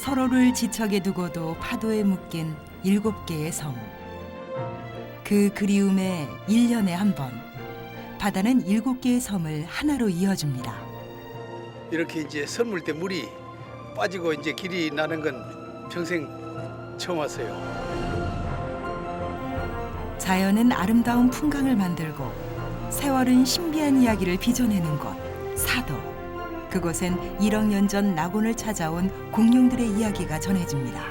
서로를 지척에 두고도 파도에 묶인 일곱 개의 섬. 그 그리움에 일년에 한 번, 바다는 일곱 개의 섬을 하나로 이어줍니다. 이렇게 이제 선물 때 물이 빠지고 이제 길이 나는 건 평생 처음 왔어요. 자연은 아름다운 풍광을 만들고 세월은 신비한 이야기를 빚어내는 곳 사도. 그곳엔 1억 년 전 낙원을 찾아온 공룡들의 이야기가 전해집니다.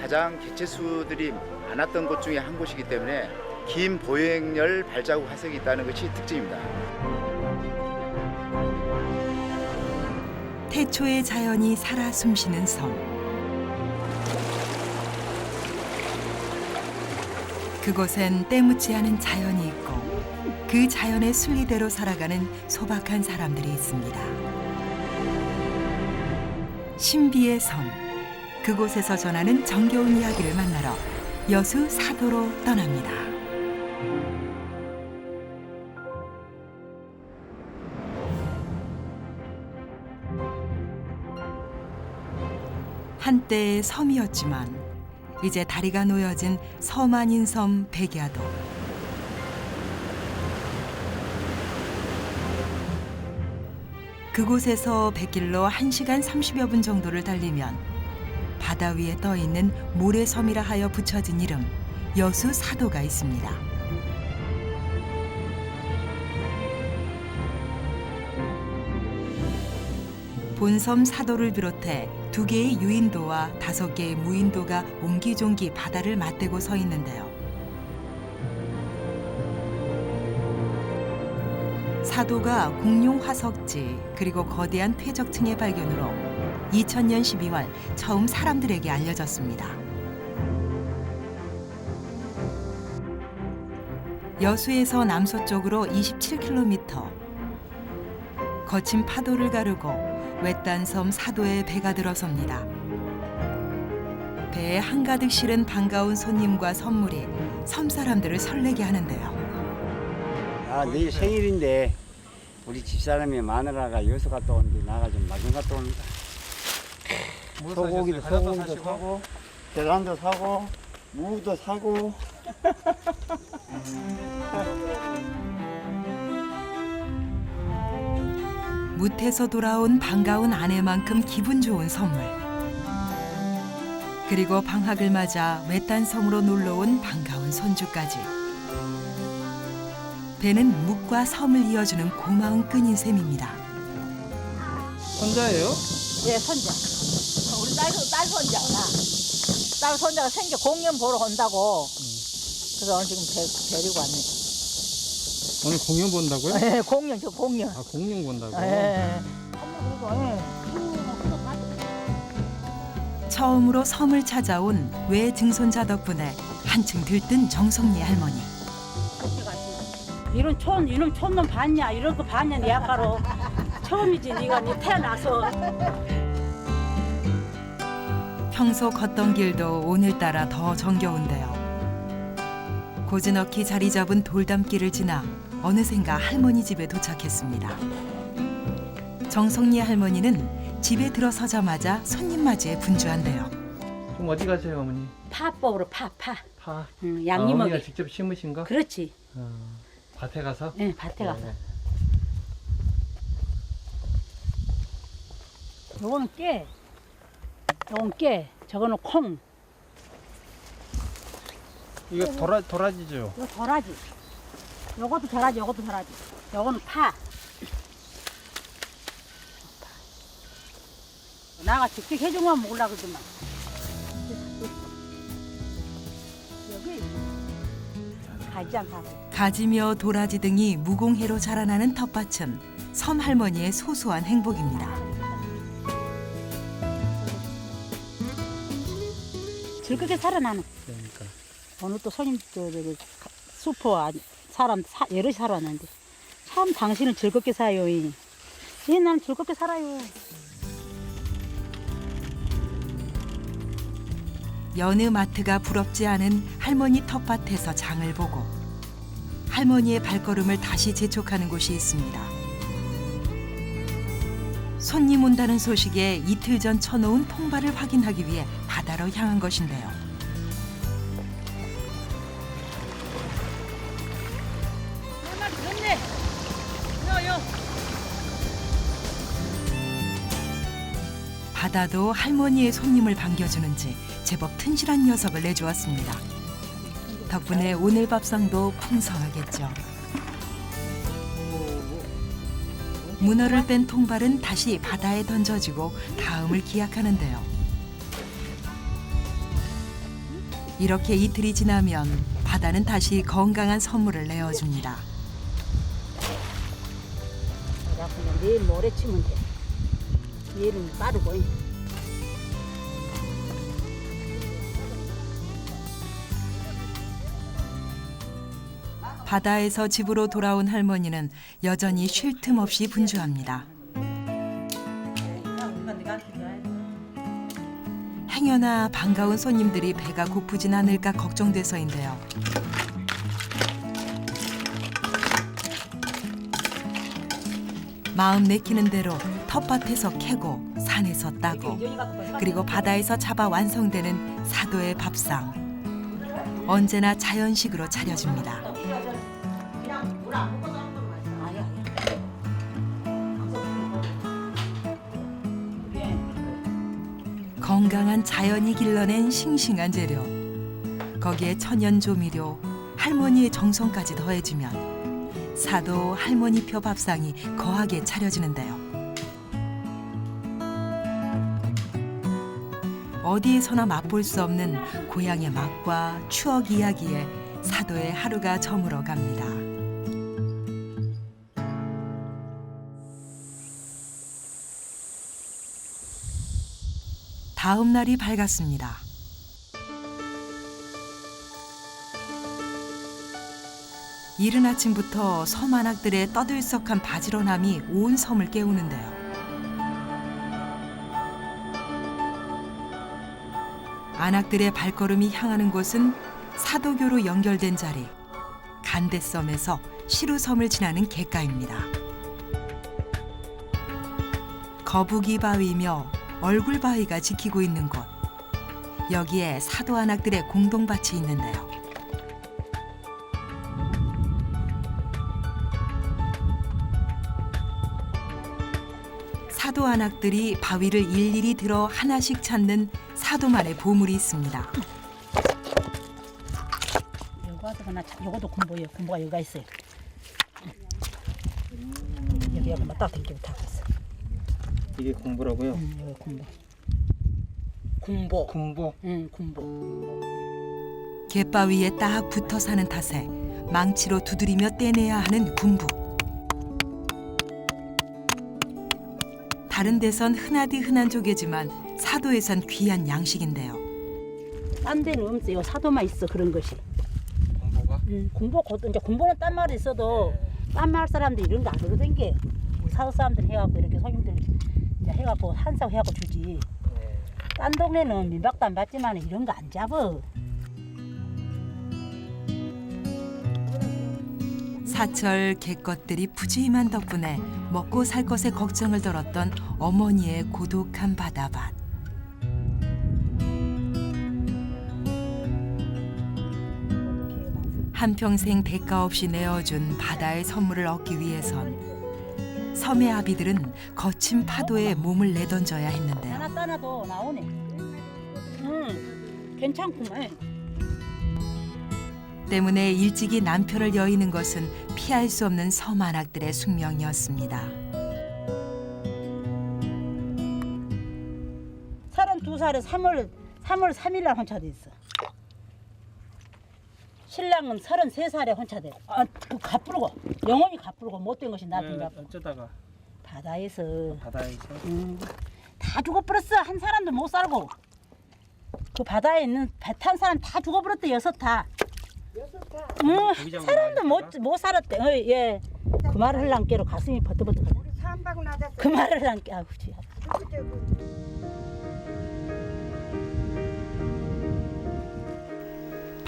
가장 개체수들이 많았던 곳 중에 한 곳이기 때문에 긴 보행열 발자국 화석이 있다는 것이 특징입니다. 태초의 자연이 살아 숨쉬는 섬. 그곳엔 때묻지 않은 자연이 있고 그 자연의 순리대로 살아가는 소박한 사람들이 있습니다. 신비의 섬. 그곳에서 전하는 정겨운 이야기를 만나러 여수 사도로 떠납니다. 한때의 섬이었지만 이제 다리가 놓여진 섬 아닌 섬 백야도. 그곳에서 백길로 1시간 30여 분 정도를 달리면 바다 위에 떠 있는 모래섬이라 하여 붙여진 이름 여수 사도가 있습니다. 본섬 사도를 비롯해 두 개의 유인도와 다섯 개의 무인도가 옹기종기 바다를 맞대고 서 있는데요. 사도가 공룡 화석지 그리고 거대한 퇴적층의 발견으로 2000년 12월 처음 사람들에게 알려졌습니다. 여수에서 남서쪽으로 27km 거친 파도를 가르고 외딴 섬 사도에 배가 들어섭니다. 배에 한가득 실은 반가운 손님과 선물이 섬 사람들을 설레게 하는데요. 아 내일 생일인데 우리 집사람이 마누라가 여수 갔다 오는데 나가 좀 마중 갔다 옵니다. 소고기도 소고기도 사고 계란도 사고 무도 사고 무태서 돌아온 반가운 아내만큼 기분 좋은 선물. 그리고 방학을 맞아 외딴 섬으로 놀러 온 반가운 손주까지. 배는 묵과 섬을 이어주는 고마운 끈인 셈입니다. 혼자예요? 예, 손자. 우리 딸, 딸 손자가. 딸 손자가 생겨 공연 보러 온다고. 그래서 오늘 지금 데, 데리고 왔네. 오늘 공연 본다고요? 예, 공연, 저 공연. 아 공연 본다고? 예. 예. 처음으로 섬을 찾아온 외 증손자 덕분에 한층 들뜬 정성리 할머니. 이런 촌 이런 촌놈 봤냐 이런 거 봤냐 네 아까로 처음이지 네가 네 태어나서 평소 걷던 길도 오늘따라 더 정겨운데요. 고즈넉히 자리 잡은 돌담길을 지나 어느샌가 할머니 집에 도착했습니다. 정성리 할머니는 집에 들어서자마자 손님 맞이에 분주한데요. 그럼 어디 가세요 어머니? 파법으로 파파 파. 응, 아, 양념하게 어머니가 직접 심으신 거? 그렇지 어, 밭에 가서? 예 밭에 가서. 네. 요거는 깨. 요건 깨. 저거는 콩. 이거 도라 도라지죠? 이거 도라지. 요것도 도라지 요것도 도라지. 요거는 파. 나가 직접 해주면 먹으려고 그러더만 가지안 가고 가지며 도라지 등이 무공해로 자라나는 텃밭은 섬 할머니의 소소한 행복입니다. 즐겁게 살아나는 그러니까. 오늘 또 손님 저, 저, 저, 가- 슈퍼 아- 사람 사, 여럿이 살아왔는데 참 당신은 즐겁게 사요. 이. 예, 나는 즐겁게 살아요. 여느 마트가 부럽지 않은 할머니 텃밭에서 장을 보고 할머니의 발걸음을 다시 재촉하는 곳이 있습니다. 손님 온다는 소식에 이틀 전 쳐놓은 통발을 확인하기 위해 바다로 향한 것인데요. 바다도 할머니의 손님을 반겨주는지 제법 튼실한 녀석을 내주었습니다. 덕분에 오늘 밥상도 풍성하겠죠. 문어를 뺀 통발은 다시 바다에 던져지고 다음을 기약하는데요. 이렇게 이틀이 지나면 바다는 다시 건강한 선물을 내어줍니다. 내일 모레 치면 돼. 얘는 빠르고. 바다에서 집으로 돌아온 할머니는 여전히 쉴 틈 없이 분주합니다. 행여나 반가운 손님들이 배가 고프진 않을까 걱정돼서인데요. 마음 내키는 대로 텃밭에서 캐고 산에서 따고 그리고 바다에서 잡아 완성되는 사도의 밥상. 언제나 자연식으로 차려줍니다. 건강한 자연이 길러낸 싱싱한 재료. 거기에 천연 조미료, 할머니의 정성까지 더해지면 사도 할머니표 밥상이 거하게 차려지는데요. 어디에서나 맛볼 수 없는 고향의 맛과 추억 이야기에 사도의 하루가 저물어 갑니다. 다음 날이 밝았습니다. 이른 아침부터 섬 안악들의 떠들썩한 바지런함이 온 섬을 깨우는데요. 안악들의 발걸음이 향하는 곳은 사도교로 연결된 자리 간대섬에서 시루섬을 지나는 객가입니다. 거북이 바위며 얼굴 바위가 지키고 있는 곳. 여기에 사도 안악들의 공동밭이 있는데요. 사도 안악들이 바위를 일일이 들어 하나씩 찾는 사도만의 보물이 있습니다. 요거 하나 요것도 군보예요. 군보가 여기가 있어요. 여기 여기 딱 이렇게 다. 이게 공부라고요? 음, 여기 군보. 군보. 군보. 응, 군보. 갯바위에 딱 붙어 사는 탓에 망치로 두드리며 떼내야 하는 군부. 다른 데선 흔하디 흔한 조개지만 사도에선 귀한 양식인데요. 딴 데는 없어요. 사도만 있어 그런 것이. 공보가? 음, 군보 곧 이제 군보는 딴 마을에 있어도 딴 마을 사람들 이런 거안 하거든 게. 우리 사도 사람들 해갖고 이렇게 손님들 해갖고 한상 해갖고 주지. 딴 동네는 민박도 안 받지만 이런 거 안 잡어. 사철 개것들이 푸짐한 덕분에 먹고 살 것에 걱정을 덜었던 어머니의 고독한 바다밭. 한평생 대가 없이 내어준 바다의 선물을 얻기 위해선 섬의 아비들은 거친 파도에 몸을 내던져야 했는데요. 하나 따놔도 나오네. 응, 괜찮구만. 때문에 일찍이 남편을 여의는 것은 피할 수 없는 섬 안악들의 숙명이었습니다. 서른 두 살에 3월 3월 3일 날 혼차됐어. 신랑은 33살에 혼차돼. 아, 그 가쁘고 영혼이 가쁘고 못된 것이 나쁜 가 어쩌다가 바다에서 바다에서 음, 다 죽어버렸어. 한 사람도 못 살고. 그 바다에 있는 배 탄 사람 다 죽어버렸대 여섯 타. 응, 거기 잡은 사람도 거 못, 살았대. 어, 예. 그 말을 하려니까 가슴이 버터버터. 그 말을 하려니까 아우 쥐야.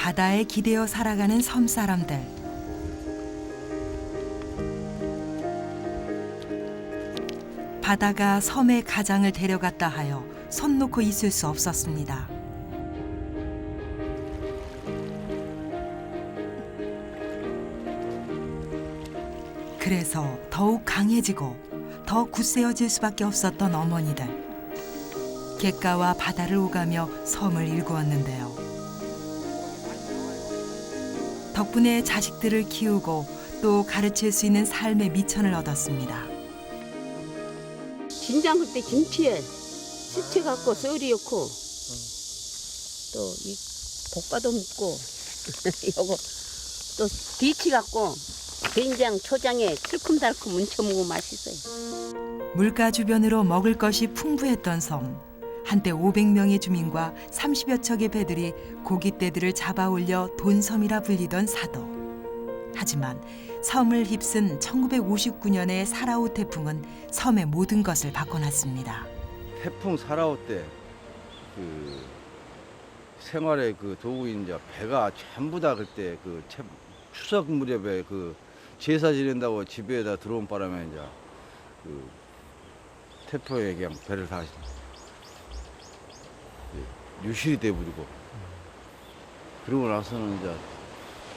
바다에 기대어 살아가는 섬 사람들. 바다가 섬의 가장을 데려갔다 하여 손 놓고 있을 수 없었습니다. 그래서 더욱 강해지고 더 굳세어질 수밖에 없었던 어머니들. 갯가와 바다를 오가며 섬을 일구었는데요. 덕분에 자식들을 키우고 또 가르칠 수 있는 삶의 미천을 얻었습니다. 김장 그때 김치에 수치 갖고 썰이 넣고 또 이 볶아도 먹고 요거 또 비치 갖고 된장 초장에 틀큼달큼 뭉쳐 먹으면 맛있어요. 물가 주변으로 먹을 것이 풍부했던 섬. 한때 500명의 주민과 30여 척의 배들이 고깃대들을 잡아 올려 돈섬이라 불리던 사도. 하지만 섬을 휩쓴 1959년의 사라우 태풍은 섬의 모든 것을 바꿔놨습니다. 태풍 사라오 때 그 생활의 그 도구인 이제 배가 전부 다 그때 그 채- 추석 무렵에 그 제사 지낸다고 집에다 들어온 바람에 이제 그 태풍에 그냥 배를 다 유실이 돼버리고 그러고 나서는 이제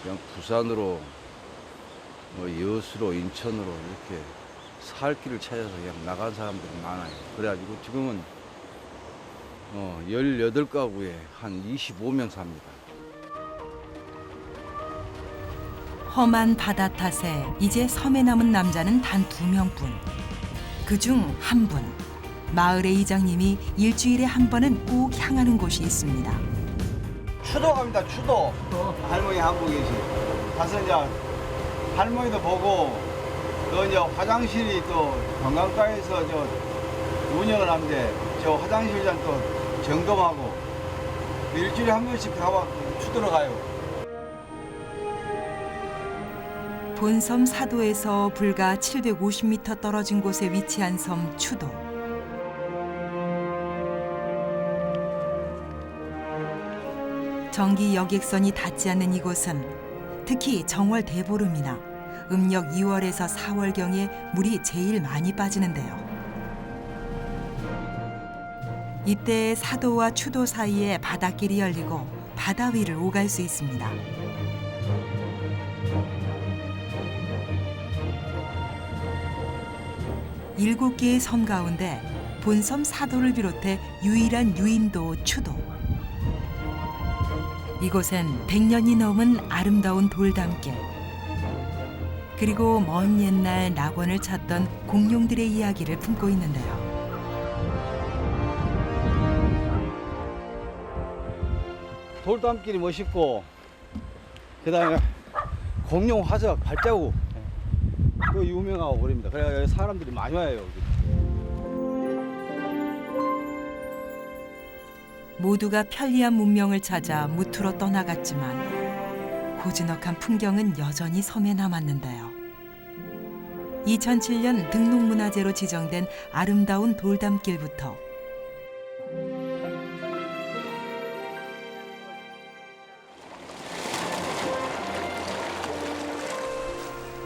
그냥 부산으로 뭐 여수로 인천으로 이렇게 살 길을 찾아서 그냥 나간 사람들이 많아요. 그래가지고 지금은 어, 18가구에 한 25명 삽니다. 험한 바다 탓에 이제 섬에 남은 남자는 단 두 명뿐. 그 중 한 분. 마을의 이장님이 일주일에 한 번은 꼭 향하는 곳이 있습니다. 추도 갑니다. 추도. 할머니 한분 계시. 가서 이제 할머니도 보고 또 이제 화장실이 또 관광가에서 저 운영을 하는데 저 화장실장 또 점검하고 일주일에 한 번씩 가봐 추도로 가요. 본섬 사도에서 불과 750m 떨어진 곳에 위치한 섬 추도. 전기 여객선이 닿지 않는 이곳은 특히 정월 대보름이나 음력 2월에서 4월경에 물이 제일 많이 빠지는데요. 이때 사도와 추도 사이에 바닷길이 열리고 바다 위를 오갈 수 있습니다. 일곱 개의 섬 가운데 본섬 사도를 비롯해 유일한 유인도 추도. 이곳엔 100년이 넘은 아름다운 돌담길. 그리고 먼 옛날 낙원을 찾던 공룡들의 이야기를 품고 있는데요. 돌담길이 멋있고 그다음에 공룡 화석 발자국 그 유명하고 그럽니다. 그래서 사람들이 많이 와요 여기. 모두가 편리한 문명을 찾아 무트로 떠나갔지만 고즈넉한 풍경은 여전히 섬에 남았는데요. 2007년 등록문화재로 지정된 아름다운 돌담길부터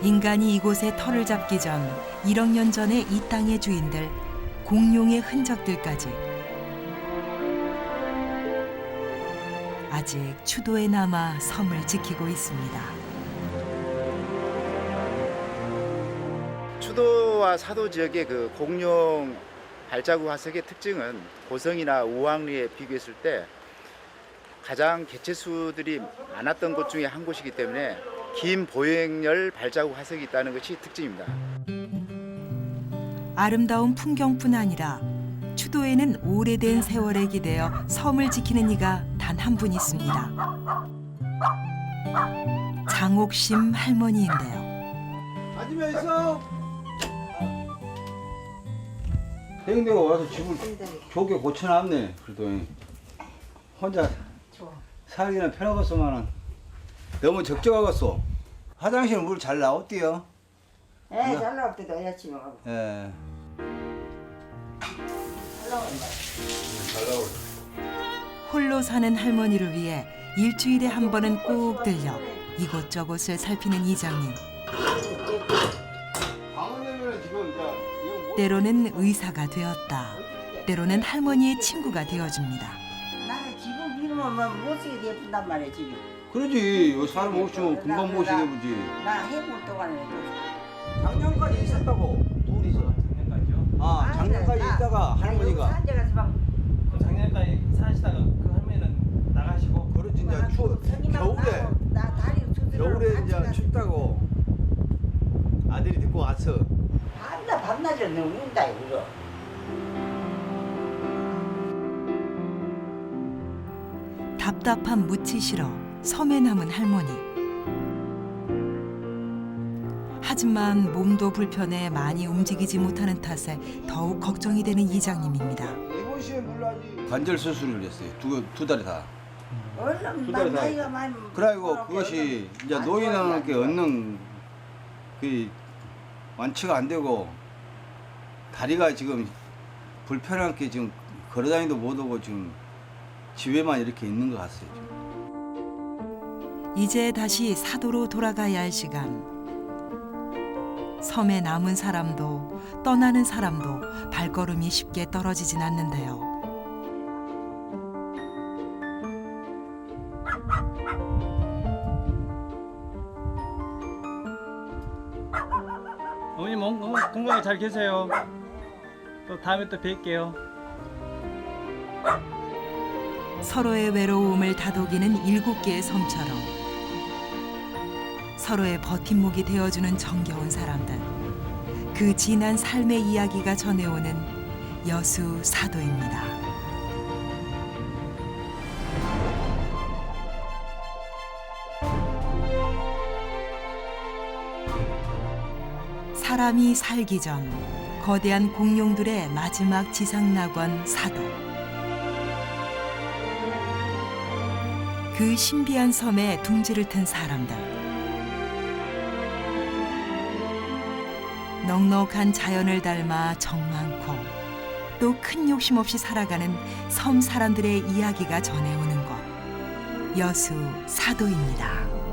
인간이 이곳에 터를 잡기 전 1억 년 전에 이 땅의 주인들 공룡의 흔적들까지 아직 추도에 남아 섬을 지키고 있습니다. 추도와 사도 지역의 그 공룡 발자국 화석의 특징은 고성이나 우왕리에 비교했을 때 가장 개체수들이 많았던 곳 중에 한 곳이기 때문에 긴 보행열 발자국 화석이 있다는 것이 특징입니다. 아름다운 풍경뿐 아니라 추도에는 오래된 세월에 기대어 섬을 지키는 이가 단 한 분 있습니다. 장옥심 할머니인데요. 아줌마 있어? 형 내가 와서 집을 좋게 고쳐놨네. 그래도 혼자 살기는 편하겠어만은 너무 적적하겠어. 화장실 물 잘 나왔디요? 예, 잘 때도 여자친구 하고. 예. 홀로 사는 할머니를 위해 일주일에 한 번은 꼭 들려 이곳저곳을 살피는 이장님. 때로는 의사가 되었다. 때로는 할머니의 친구가 되어줍니다. 나 지금 이러면 뭐 못쓰게 돼준단 말이야 지금. 그러지 사람 없이면 금방 못 시게 보지 나 해볼 동안에 작년까지 있었다고 둘이서. 작년까지요? 아 작년까지 있다가 할머니가 산재 가서 막 그 작년까지 사시다가 그 할머니는 나가시고 그렇지 이제 추 겨울에 나 다리 두드려 겨울에 이제 춥다고 아들이 데리고 와서 밤낮 밤낮을 너무 운다 이거. 답답한 묻히 싫어 섬에 남은 할머니. 하지만 몸도 불편해 많이 움직이지 못하는 탓에 더욱 걱정이 되는 이장님입니다. 관절 수술을 했어요 두, 두 달에 다 얼른 두 달에 다 나이가 많이. 그래가지고 그것이 이제 노인한테 얻는 그 완치가 안 되고 다리가 지금 불편하게 지금 걸어다니도 못하고 지금 집에만 이렇게 있는 것 같아요. 지금. 이제 다시 사도로 돌아가야 할 시간. 섬에 남은 사람도 떠나는 사람도 발걸음이 쉽게 떨어지진 않는데요. 어머님 어, 어, 건강히 잘 계세요. 또 다음에 또 뵐게요. 서로의 외로움을 다독이는 일곱 개의 섬처럼 서로의 버팀목이 되어주는 정겨운 사람들. 그 진한 삶의 이야기가 전해오는 여수 사도입니다. 사람이 살기 전 거대한 공룡들의 마지막 지상 낙원 사도. 그 신비한 섬에 둥지를 튼 사람들. 넉넉한 자연을 닮아 정 많고 또 큰 욕심 없이 살아가는 섬 사람들의 이야기가 전해오는 곳. 여수 사도입니다.